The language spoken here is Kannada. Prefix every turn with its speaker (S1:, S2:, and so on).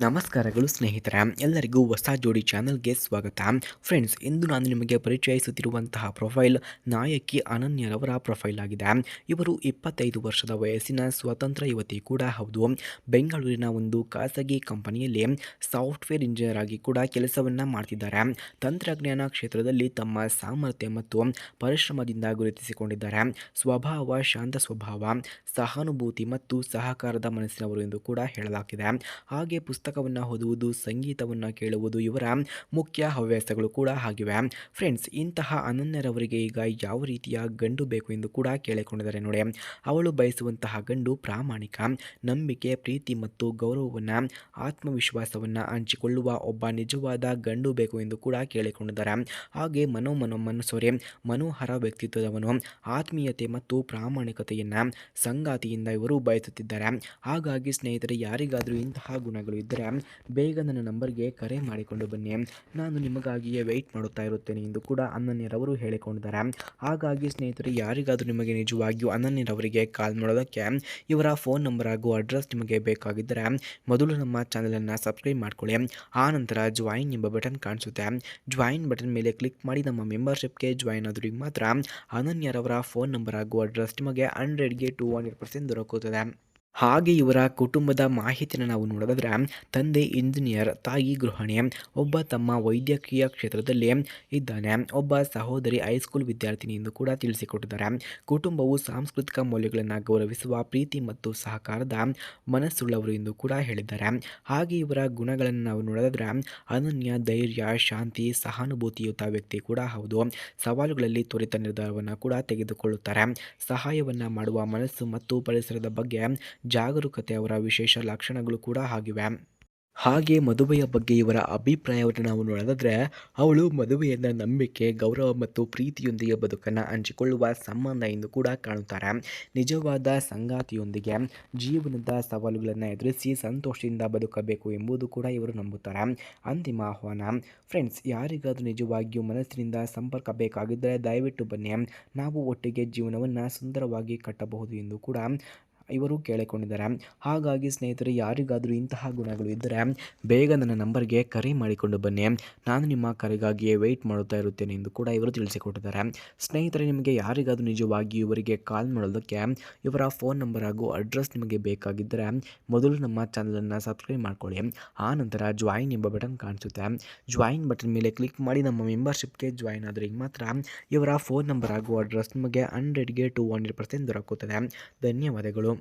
S1: ನಮಸ್ಕಾರಗಳು ಸ್ನೇಹಿತರ, ಎಲ್ಲರಿಗೂ ಹೊಸ ಜೋಡಿ ಚಾನಲ್ಗೆ ಸ್ವಾಗತ. ಫ್ರೆಂಡ್ಸ್, ಇಂದು ನಾನು ನಿಮಗೆ ಪರಿಚಯಿಸುತ್ತಿರುವಂತಹ ಪ್ರೊಫೈಲ್ ನಾಯಕಿ ಅನನ್ಯರವರ ಪ್ರೊಫೈಲ್ ಆಗಿದೆ. ಇವರು ಇಪ್ಪತ್ತೈದು ವರ್ಷದ ವಯಸ್ಸಿನ ಸ್ವತಂತ್ರ ಯುವತಿ ಕೂಡ ಹೌದು. ಬೆಂಗಳೂರಿನ ಒಂದು ಖಾಸಗಿ ಕಂಪನಿಯಲ್ಲಿ ಸಾಫ್ಟ್ವೇರ್ ಇಂಜಿನಿಯರ್ ಆಗಿ ಕೂಡ ಕೆಲಸವನ್ನು ಮಾಡ್ತಿದ್ದಾರೆ. ತಂತ್ರಜ್ಞಾನ ಕ್ಷೇತ್ರದಲ್ಲಿ ತಮ್ಮ ಸಾಮರ್ಥ್ಯ ಮತ್ತು ಪರಿಶ್ರಮದಿಂದ ಗುರುತಿಸಿಕೊಂಡಿದ್ದಾರೆ. ಸ್ವಭಾವ, ಶಾಂತ ಸ್ವಭಾವ, ಸಹಾನುಭೂತಿ ಮತ್ತು ಸಹಕಾರದ ಮನಸ್ಸಿನವರು ಎಂದು ಕೂಡ ಹೇಳಲಾಗಿದೆ. ಹಾಗೆ ಪುಸ್ತಕವನ್ನು ಓದುವುದು, ಸಂಗೀತವನ್ನು ಕೇಳುವುದು ಇವರ ಮುಖ್ಯ ಹವ್ಯಾಸಗಳು ಕೂಡ ಆಗಿವೆ. ಫ್ರೆಂಡ್ಸ್ ಇಂತಹ ಅನನ್ಯರವರಿಗೆ ಈಗ ಯಾವ ರೀತಿಯ ಗಂಡು ಬೇಕು ಎಂದು ಕೂಡ ಕೇಳಿಕೊಂಡಿದ್ದಾರೆ ನೋಡಿ. ಅವಳು ಬಯಸುವಂತಹ ಗಂಡು ಪ್ರಾಮಾಣಿಕ, ನಂಬಿಕೆ, ಪ್ರೀತಿ ಮತ್ತು ಗೌರವವನ್ನು, ಆತ್ಮವಿಶ್ವಾಸವನ್ನು ಹಂಚಿಕೊಳ್ಳುವ ಒಬ್ಬ ನಿಜವಾದ ಗಂಡು ಬೇಕು ಎಂದು ಕೂಡ ಕೇಳಿಕೊಂಡಿದ್ದಾರೆ. ಹಾಗೆ ಮನೋ ಮನೋ ಮನಸ್ಸೋರೆ ಮನೋಹರ ವ್ಯಕ್ತಿತ್ವದವನು ಆತ್ಮೀಯತೆ ಮತ್ತು ಪ್ರಾಮಾಣಿಕತೆಯನ್ನು ಸಂಗಾತಿಯಿಂದ ಇವರು ಬಯಸುತ್ತಿದ್ದಾರೆ. ಹಾಗಾಗಿ ಸ್ನೇಹಿತರೆ, ಯಾರಿಗಾದರೂ ಇಂತಹ ಗುಣಗಳು ಇದ್ದರೆ ಬೇಗ ನನ್ನ ನಂಬರ್ಗೆ ಕರೆ ಮಾಡಿಕೊಂಡು ಬನ್ನಿ. ನಾನು ನಿಮಗಾಗಿಯೇ ವೆಯ್ಟ್ ಮಾಡುತ್ತಾ ಇರುತ್ತೇನೆ ಎಂದು ಕೂಡ ಅನನ್ಯರವರು ಹೇಳಿಕೊಂಡಿದ್ದಾರೆ. ಹಾಗಾಗಿ ಸ್ನೇಹಿತರೆ, ಯಾರಿಗಾದರೂ ನಿಮಗೆ ನಿಜವಾಗಿಯೂ ಅನನ್ಯರವರಿಗೆ ಕಾಲ್ ಮಾಡೋದಕ್ಕೆ ಇವರ ಫೋನ್ ನಂಬರ್ ಹಾಗೂ ಅಡ್ರೆಸ್ ನಿಮಗೆ ಬೇಕಾಗಿದ್ದರೆ ಮೊದಲು ನಮ್ಮ ಚಾನಲನ್ನು ಸಬ್ಸ್ಕ್ರೈಬ್ ಮಾಡಿಕೊಳ್ಳಿ. ಆ ನಂತರ ಜಾಯಿನ್ ಎಂಬ ಬಟನ್ ಕಾಣಿಸುತ್ತೆ. ಜಾಯಿನ್ ಬಟನ್ ಮೇಲೆ ಕ್ಲಿಕ್ ಮಾಡಿ ನಮ್ಮ ಮೆಂಬರ್ಶಿಪ್ಗೆ ಜಾಯಿನ್ ಆದ್ರಿಗೆ ಮಾತ್ರ ಅನನ್ಯರವರ ಫೋನ್ ನಂಬರ್ ಹಾಗೂ ಅಡ್ರೆಸ್ ನಿಮಗೆ ಹಂಡ್ರೆಡ್ಗೆ ಟು ಹಂಡ್ರೆಡ್ ಪರ್ಸೆಂಟ್ ದೊರಕುತ್ತದೆ. ಹಾಗೆ ಇವರ ಕುಟುಂಬದ ಮಾಹಿತಿಯನ್ನು ನಾವು ನೋಡೋದಾದ್ರೆ, ತಂದೆ ಇಂಜಿನಿಯರ್, ತಾಯಿ ಗೃಹಿಣಿ, ಒಬ್ಬ ತಮ್ಮ ವೈದ್ಯಕೀಯ ಕ್ಷೇತ್ರದಲ್ಲಿ ಇದ್ದಾನೆ. ಒಬ್ಬ ಸಹೋದರಿ ಹೈಸ್ಕೂಲ್ ವಿದ್ಯಾರ್ಥಿನಿ ಎಂದು ಕೂಡ ತಿಳಿಸಿಕೊಟ್ಟಿದ್ದಾರೆ. ಕುಟುಂಬವು ಸಾಂಸ್ಕೃತಿಕ ಮೌಲ್ಯಗಳನ್ನು ಗೌರವಿಸುವ, ಪ್ರೀತಿ ಮತ್ತು ಸಹಕಾರದ ಮನಸ್ಸುಳ್ಳವರು ಎಂದು ಕೂಡ ಹೇಳಿದ್ದಾರೆ. ಹಾಗೆ ಇವರ ಗುಣಗಳನ್ನು ನಾವು ನೋಡೋದಾದ್ರೆ, ಅನನ್ಯ, ಧೈರ್ಯ, ಶಾಂತಿ, ಸಹಾನುಭೂತಿಯುತ ವ್ಯಕ್ತಿ ಕೂಡ ಹೌದು. ಸವಾಲುಗಳಲ್ಲಿ ತ್ವರಿತ ನಿರ್ಧಾರವನ್ನು ಕೂಡ ತೆಗೆದುಕೊಳ್ಳುತ್ತಾರೆ. ಸಹಾಯವನ್ನು ಮಾಡುವ ಮನಸ್ಸು ಮತ್ತು ಪರಿಸರದ ಬಗ್ಗೆ ಜಾಗರೂಕತೆ ಅವರ ವಿಶೇಷ ಲಕ್ಷಣಗಳು ಕೂಡ ಆಗಿವೆ. ಹಾಗೆ ಮದುವೆಯ ಬಗ್ಗೆ ಇವರ ಅಭಿಪ್ರಾಯವನ್ನು ನಾವು ನೋಡೋದಾದರೆ ಅವಳು ಮದುವೆಯನ್ನು ನಂಬಿಕೆ, ಗೌರವ ಮತ್ತು ಪ್ರೀತಿಯೊಂದಿಗೆ ಬದುಕನ್ನು ಹಂಚಿಕೊಳ್ಳುವ ಸಂಬಂಧ ಎಂದು ಕೂಡ ಕಾಣುತ್ತಾರೆ. ನಿಜವಾದ ಸಂಗಾತಿಯೊಂದಿಗೆ ಜೀವನದ ಸವಾಲುಗಳನ್ನು ಎದುರಿಸಿ ಸಂತೋಷದಿಂದ ಬದುಕಬೇಕು ಎಂಬುದು ಕೂಡ ಇವರು ನಂಬುತ್ತಾರೆ. ಅಂತಿಮ ಆಹ್ವಾನ. ಫ್ರೆಂಡ್ಸ್, ಯಾರಿಗಾದರೂ ನಿಜವಾಗಿಯೂ ಮನಸ್ಸಿನಿಂದ ಸಂಪರ್ಕ ಬೇಕಾಗಿದ್ದರೆ ದಯವಿಟ್ಟು ಬನ್ನಿ. ನಾವು ಒಟ್ಟಿಗೆ ಜೀವನವನ್ನು ಸುಂದರವಾಗಿ ಕಟ್ಟಬಹುದು ಎಂದು ಕೂಡ ಇವರು ಕೇಳಿಕೊಂಡಿದ್ದಾರೆ. ಹಾಗಾಗಿ ಸ್ನೇಹಿತರೆ, ಯಾರಿಗಾದರೂ ಇಂತಹ ಗುಣಗಳು ಇದ್ದರೆ ಬೇಗ ನನ್ನ ನಂಬರ್ಗೆ ಕರೆ ಮಾಡಿಕೊಂಡು ಬನ್ನಿ. ನಾನು ನಿಮ್ಮ ಕರೆಗಾಗಿಯೇ ವೆಯ್ಟ್ ಮಾಡುತ್ತಾ ಇರುತ್ತೇನೆ ಎಂದು ಕೂಡ ಇವರು ತಿಳಿಸಿಕೊಟ್ಟಿದ್ದಾರೆ. ಸ್ನೇಹಿತರೆ, ನಿಮಗೆ ಯಾರಿಗಾದರೂ ನಿಜವಾಗಿ ಇವರಿಗೆ ಕಾಲ್ ಮಾಡೋದಕ್ಕೆ ಇವರ ಫೋನ್ ನಂಬರ್ ಹಾಗೂ ಅಡ್ರೆಸ್ ನಿಮಗೆ ಬೇಕಾಗಿದ್ದರೆ ಮೊದಲು ನಮ್ಮ ಚಾನಲನ್ನು ಸಬ್ಸ್ಕ್ರೈಬ್ ಮಾಡ್ಕೊಳ್ಳಿ. ಆ ನಂತರ ಜಾಯಿನ್ ಎಂಬ ಬಟನ್ ಕಾಣಿಸುತ್ತೆ. ಜಾಯಿನ್ ಬಟನ್ ಮೇಲೆ ಕ್ಲಿಕ್ ಮಾಡಿ ನಮ್ಮ ಮೆಂಬರ್ಶಿಪ್ಗೆ ಜಾಯಿನ್ ಆದರೆ ಮಾತ್ರ ಇವರ ಫೋನ್ ನಂಬರ್ ಹಾಗೂ ಅಡ್ರೆಸ್ ನಿಮಗೆ ಹಂಡ್ರೆಡ್ಗೆ ಟು ಹಂಡ್ರೆಡ್ ಪರ್ಸೆಂಟ್ ದೊರಕುತ್ತದೆ. ಧನ್ಯವಾದಗಳು.